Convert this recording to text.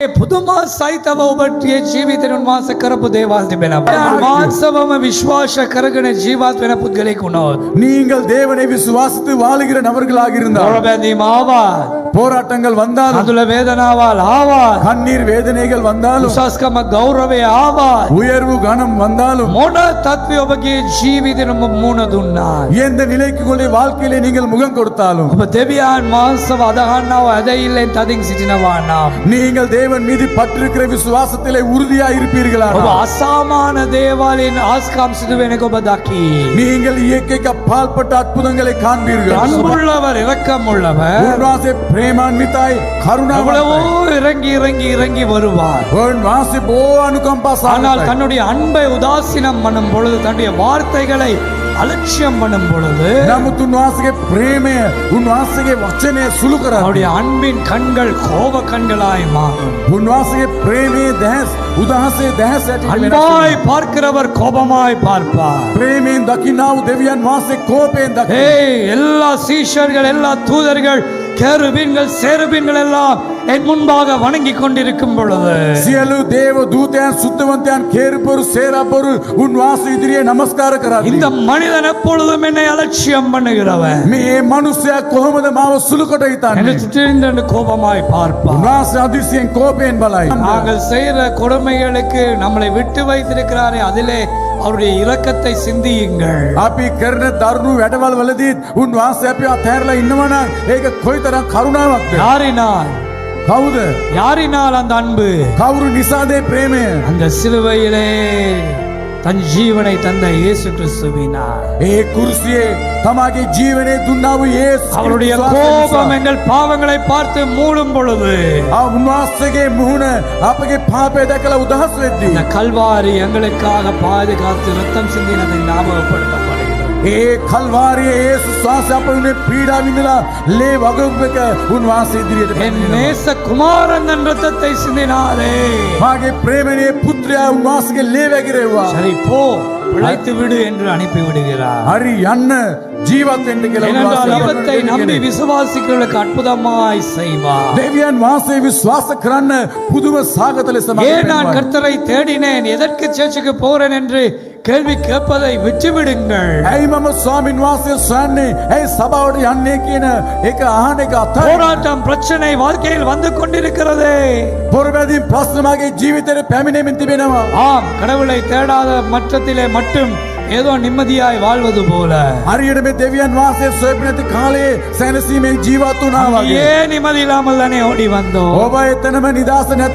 පුදුමා සහිතව ඔබට ජීවිතෙන් උන්වහන්ස කරපු දේවල් තිබෙනවා. මාන්සවම විශ්වාස කරගෙන ජීවත් වෙන පුද්ගලෙක් වුණොත් நீங்கள் தேவனை விசுவாசித்து வாழுகிற நபர்களாக இருந்தால் මොරබැඳීම ආවත් போராட்டங்கள் வந்தாலும் අඳුල වේදනාවල් ආවත් கண்ணீர் வேதனைகள் வந்தாலும் උසස්කම ගෞරවය ආවත් உயர்வு கனம் வந்தாலும் මොන තත්ත්වය ඔබගේ ජීවිතෙන ඔබ මුණ දුන්නා. எந்த நிலைக்கு கொண்டே வாழ்க்கையிலே நீங்கள் முகம் கொடுத்தாலும் ඔබ දෙවියන් මාන්සව අදහන්නව ඇදයිල්ලෙන් තදින් සිටිනවා නම්. நீங்கள் தேவன் மீது பற்றிருக்கிற விசுவாசத்திலே உறுதியா இருப்பீர்களா ඔබ අසාමාන දේවලින් ආස්කම් සිදුවෙනක ඔබ දකි. நீங்கள் இயற்கைக்கு அப்பாற்பட்ட அற்புதங்களை காண்பீர்கள் அன்புள்ளவர் இரக்கம் உள்ளவர் உன்வாசே பிரேமான்விதாய் எவ்வளவோ கருணாவளவோ இறங்கி இறங்கி இறங்கி வருவார் வாசி போ அனுகம்பா ஆனால் சானால் தன்னுடைய அன்பை உதாசீனம் பண்ணும் பொழுது தன்னுடைய வார்த்தைகளை ಅಲಕ್ಷ್ಯ ಮನಂಬೊಳದು ನಮ್ಮದು பிரேமே உன் ಉನ್ವಾಸಗೆ வச்சனே ಸುಲುಕರ ಅವರುடைய அன்பின் கண்கள் கோப கண்களாய் மாறும். உன்வாசಗೆ பிரேமே தேஸ் உதாசே தேஸ் அன்பாய் பார்க்கிறவர் கோபமாய் பார்ப்பார். பிரேமே தக்கினாவு தேவியன் வாசே கோபே தக்கே எல்லா சீஷர்கள் எல்லா தூதர்கள் கேருபீன்கள் சேருபீன்கள் எல்லாம் என் முன்பாக வணங்கி கொண்டிருக்கும் பொழுது සියලු දේව දූතයන් සුද්ධවන්තයන් කේරුපොරු සේරපොරු උන්වහන්සේ ඉදිරියේ නමස්කාර කරා இந்த மனிதன் எப்பொழுதும் என்னை அலட்சியம் பண்ணுகிறவன் මේ මනුස්සයා කොහොමද මාව සුළු කොට என்னை හිතන්නේ சுற்றிருந்து கோபமாய் பார்ப்பார் උන්වහන්සේ අදිසියෙන් කෝපයෙන් බලයි நாங்கள் செய்யற கொடுமைகளுக்கு நம்மளை விட்டு வைத்திருக்கிறாரே அதிலே அவருடைய இரக்கத்தை சிந்தியுங்கள் අපි කරන දරුණු වැඩවල් වලදීත් උන්වහන්සේ අපි අතහැරලා ඉන්නවනම් ඒක කොයිතරම් කරුණාවක්ද யாரினால் කවුද யாரினால் அந்த அன்பு කවුරු නිසාදේ ප්‍රේමය அந்த சிலுவையிலே தன் ஜீவனை தந்த ಏಸು கிறிஸ்துவின் ஏ குருசியே தமாகி ஜீவனை துண்டாவு ஏசு அவருடைய கோபம் எங்கள் பாவங்களை பார்த்து மூடும் பொழுது உன்வாசகே மூண அப்பகே பாபே தக்கல உதாசு இந்த கல்வாரி எங்களுக்காக பாதுகாத்து ரத்தம் சிந்தினதை ஞாபகப்படுத்தப்படுகிறது ඒ කල්වාරියේ යේසුස් වහන්සේ අප උනේ පීඩා විඳලා ලේ වගුම්බක උන්වහන්සේ ඉදිරියට என் පැමිණෙනවා. நேச குமாரன் தன் ரத்தத்தை சிந்தினாரே මාගේ ප්‍රේමණීය පුත්‍රයා උන්වහන්සේගේ ලේ වැගිරෙව්වා சரி போ பிழைத்து விடு என்று அனுப்பி விடுகிறார் හරி යන්න ජීවත් වෙන්න කියලා ஏனென்றால் උන්වහන්සේ அவத்தை நம்பி விசுவாசிக்கிறவர்களுக்கு அற்புதமாய் செய்வார் දෙවියන් වහන්සේ විශ්වාස කරන්න පුදුම සාගත ලෙස මඟ ஏன் நான் පෙන්වයි. கர்த்தரை தேடினேன் எதற்கு சேர்ச்சுக்கு போறேன் என்று கேள்வி கேட்பதை விட்டு விடுங்கள் ඇයි මම ස්වාමින් වහන්සේ සොයන්නේ ඇයි සභාවට යන්නේ කියන එක අහන එක අත්හරින්න. போராட்டம் பிரச்சனை வாழ்க்கையில் வந்து கொண்டிருக்கிறதே පොරබැදින් ප්‍රශ්නමගේ ජීවිතයට පැමිණෙමින් තිබෙනවා ஆம் கடவுளை தேடாத மற்றத்திலே மட்டும் ஏதோ நிம்மதியாய் வாழ்வது போல හරියට මේ දෙවියන් වහන්සේ සොයපු නැති කාලයේ සැනසීමෙන් ජීවත් වුණා වගේ ஏன் நிம்மதி இல்லாமல் தானே ஓடி வந்தோம் ඔබ එතනම නිදාස නැති